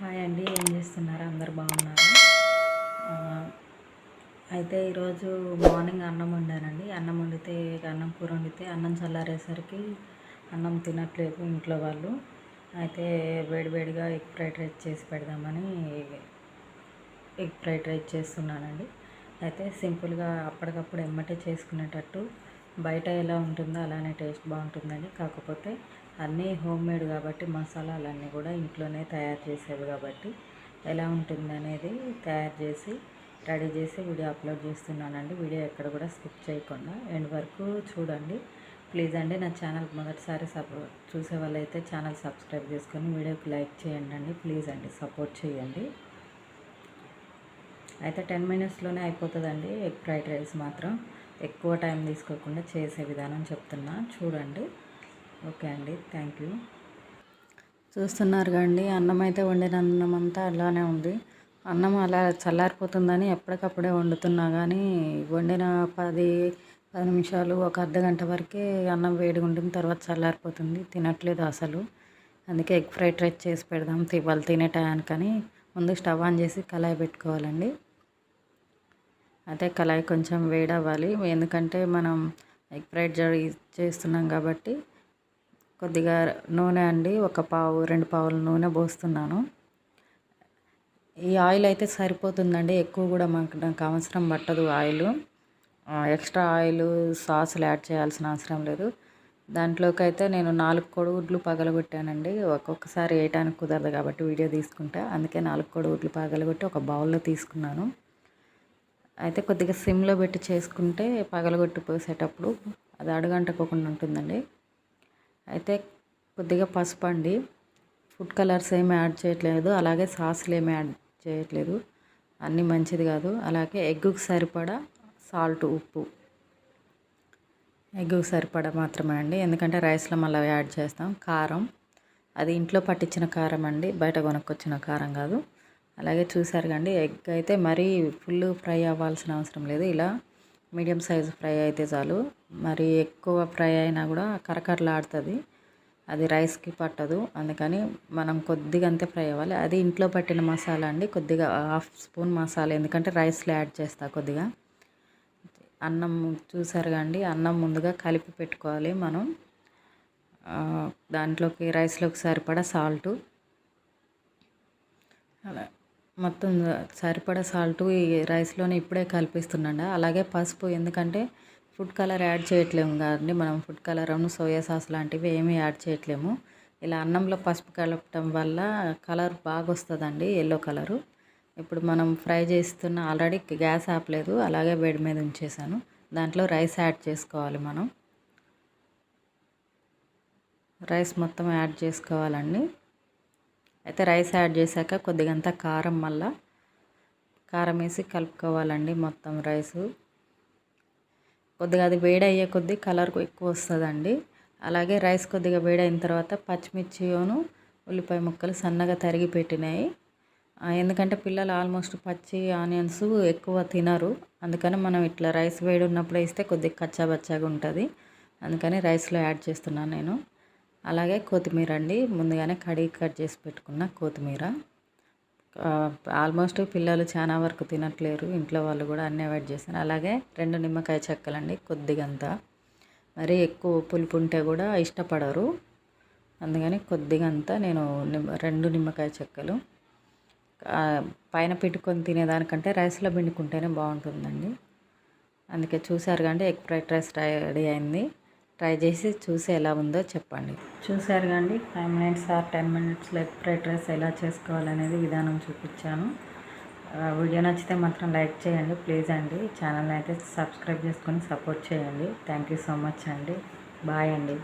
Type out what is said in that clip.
Hi అండి ఏం చేస్తున్నారు? అందరు బాగున్నారు? అయితే ఈరోజు మార్నింగ్ అన్నం వండానండి. అన్నం వండితే అన్నం కూర వండితే అన్నం చల్లారేసరికి అన్నం తినట్లేదు ఇంట్లో వాళ్ళు. అయితే వేడివేడిగా ఎగ్ ఫ్రైడ్ రైస్ చేసి పెడదామని ఎగ్ ఫ్రైడ్ రైస్ చేస్తున్నానండి. అయితే సింపుల్గా అప్పటికప్పుడు ఎమ్మటే చేసుకునేటట్టు బయట ఎలా ఉంటుందో అలానే టేస్ట్ బాగుంటుందని. కాకపోతే అన్నీ హోమ్ మేడ్ కాబట్టి మసాలాలన్నీ కూడా ఇంట్లోనే తయారు చేసేవి కాబట్టి ఎలా ఉంటుంది అనేది తయారు చేసి రెడీ చేసి వీడియో అప్లోడ్ చేస్తున్నానండి. వీడియో ఎక్కడ కూడా స్కిప్ చేయకుండా ఎండ్ వరకు చూడండి. ప్లీజ్ అండి నా ఛానల్ మొదటిసారి సపో చూసే వాళ్ళైతే ఛానల్ సబ్స్క్రైబ్ చేసుకొని వీడియోకి లైక్ చేయండి అండి. ప్లీజ్ అండి సపోర్ట్ చేయండి. అయితే టెన్ మినిట్స్లోనే అయిపోతుందండి ఎగ్ ఫ్రైడ్ రైస్ మాత్రం. ఎక్కువ టైం తీసుకోకుండా చేసే విధానం చెప్తున్నా. చూడండి. ఓకే అండి. Thank you. చూస్తున్నారు కండి అన్నం అయితే వండిన అన్నం అంతా అలానే ఉంది. అన్నం అలా చల్లారిపోతుందని ఎప్పటికప్పుడే వండుతున్నా కానీ వండిన పది పది నిమిషాలు ఒక అర్ధ గంట వరకే అన్నం వేడిగా ఉండిన తర్వాత చల్లారిపోతుంది. తినట్లేదు అసలు. అందుకే ఎగ్ ఫ్రైడ్ రైస్ చేసి పెడదాం తి- వాళ్ళు తినే టయానికని. ముందు స్టవ్ ఆన్ చేసి కళాయి పెట్టుకోవాలండి. అయితే కళాయి కొంచెం వేడవ్వాలి. ఎందుకంటే మనం ఎగ్ ఫ్రైడ్ జరి- చేస్తున్నాం కాబట్టి కొద్దిగా నూనె అండి. ఒక పావు రెండు పావుల నూనె పోస్తున్నాను. ఈ ఆయిల్ అయితే సరిపోతుందండి. ఎక్కువ కూడా మాకు నాకు అవసరం పట్టదు ఆయిల్. ఎక్స్ట్రా ఆయిల్ సాసులు యాడ్ చేయాల్సిన అవసరం లేదు. దాంట్లోకి అయితే నేను నాలుగు కొడుగుడ్లు పగలగొట్టానండి. ఒక్కొక్కసారి వేయటానికి కుదరదు కాబట్టి వీడియో తీసుకుంటా. అందుకే నాలుగు కొడుగుడ్లు పగలగొట్టి ఒక బౌల్లో తీసుకున్నాను. అయితే కొద్దిగా సిమ్లో పెట్టి చేసుకుంటే పగలగొట్టి పోసేటప్పుడు అది అడుగంటకోకుండా ఉంటుందండి. అయితే కొద్దిగా పసుపు అండి. ఫుడ్ కలర్స్ ఏమి యాడ్ చేయట్లేదు. అలాగే సాసులు ఏమి యాడ్ చేయట్లేదు. అన్నీ మంచిది కాదు. అలాగే ఎగ్గుకు సరిపడా సాల్ట్ ఉప్పు. ఎగ్గుకు సరిపడా మాత్రమే అండి. ఎందుకంటే రైస్లో మళ్ళీ యాడ్ చేస్తాం. కారం. అది ఇంట్లో పట్టించిన కారం అండి. బయట కొనుక్కొచ్చిన కారం కాదు. అలాగే చూసారు కండి ఎగ్ అయితే మరీ ఫుల్ ఫ్రై అవ్వాల్సిన అవసరం లేదు. ఇలా మీడియం సైజు ఫ్రై అయితే చాలు. మరి ఎక్కువ ఫ్రై అయినా కూడా కరకరలాడుతుంది. అది రైస్కి పట్టదు. అందుకని మనం కొద్దిగా అంతే ఫ్రై అవ్వాలి. అది ఇంట్లో పట్టిన మసాలా అండి. కొద్దిగా హాఫ్ స్పూన్ మసాలా. ఎందుకంటే రైస్లో యాడ్ చేస్తా కొద్దిగా. అన్నం చూసారు కండి అన్నం ముందుగా కలిపి పెట్టుకోవాలి మనం. దాంట్లోకి రైస్లోకి సరిపడా సాల్టు. అలా. మొత్తం సరిపడా సాల్ట్ ఈ రైస్లోనే ఇప్పుడే కలిపిస్తున్నాండి. అలాగే పసుపు ఎందుకంటే ఫుడ్ కలర్ యాడ్ చేయట్లేము కదండి మనం. ఫుడ్ కలర్ సోయా సాస్ లాంటివి ఏమీ యాడ్ చేయట్లేము. ఇలా అన్నంలో పసుపు కలపటం వల్ల కలర్ బాగా వస్తుందండి ఎల్లో కలరు. ఇప్పుడు మనం ఫ్రై చేస్తున్న ఆల్రెడీ గ్యాస్ ఆపలేదు అలాగే వేడి మీద ఉంచేసాను. దాంట్లో రైస్ యాడ్ చేసుకోవాలి మనం. రైస్ మొత్తం యాడ్ చేసుకోవాలండి. అయితే రైస్ యాడ్ చేశాక కొద్దిగంత కారం మళ్ళా కారం వేసి కలుపుకోవాలండి మొత్తం రైసు. కొద్దిగా అది వేడి అయ్యే కొద్దీ కలర్ ఎక్కువ వస్తుందండి. అలాగే రైస్ కొద్దిగా వేడి అయిన తర్వాత పచ్చిమిర్చిను ఉల్లిపాయ ముక్కలు సన్నగా తరిగి పెట్టినాయి. ఎందుకంటే పిల్లలు ఆల్మోస్ట్ పచ్చి ఆనియన్స్ ఎక్కువ తినరు. అందుకని మనం ఇట్లా రైస్ వేడి ఉన్నప్పుడు వేస్తే కొద్దిగా కచ్చాబచ్చాగా ఉంటుంది. అందుకని రైస్లో యాడ్ చేస్తున్నాను నేను. అలాగే కొత్తిమీర అండి. ముందుగానే కడిగి కట్ చేసి పెట్టుకున్న కొత్తిమీర. ఆల్మోస్ట్ పిల్లలు చాలా వరకు తినట్లేరు. ఇంట్లో వాళ్ళు కూడా అన్నీ అవాయిడ్ చేస్తారు. అలాగే రెండు నిమ్మకాయ చెక్కలండి కొద్దిగంత మరి ఎక్కువ పులుపు ఉంటే కూడా ఇష్టపడరు. అందుకని కొద్దిగంత నేను రెండు నిమ్మకాయ చెక్కలు. పైన పెట్టుకొని తినేదానికంటే రైస్లో పిండుకుంటేనే బాగుంటుందండి. అందుకే చూసారు కంటే ఎగ్ ఫ్రైడ్ రైస్ రెడీ అయింది. ట్రై చేసి చూసి ఎలా ఉందో చెప్పండి. చూసారు కండి five minutes or ten minutes egg fried rice ఎలా చేసుకోవాలనేది విధానం చూపించాను. వీడియో నచ్చితే మాత్రం లైక్ చేయండి ప్లీజ్ అండి. ఛానల్ని అయితే సబ్స్క్రైబ్ చేసుకొని సపోర్ట్ చేయండి. థ్యాంక్ యూ సో మచ్ అండి. బాయ్ అండి.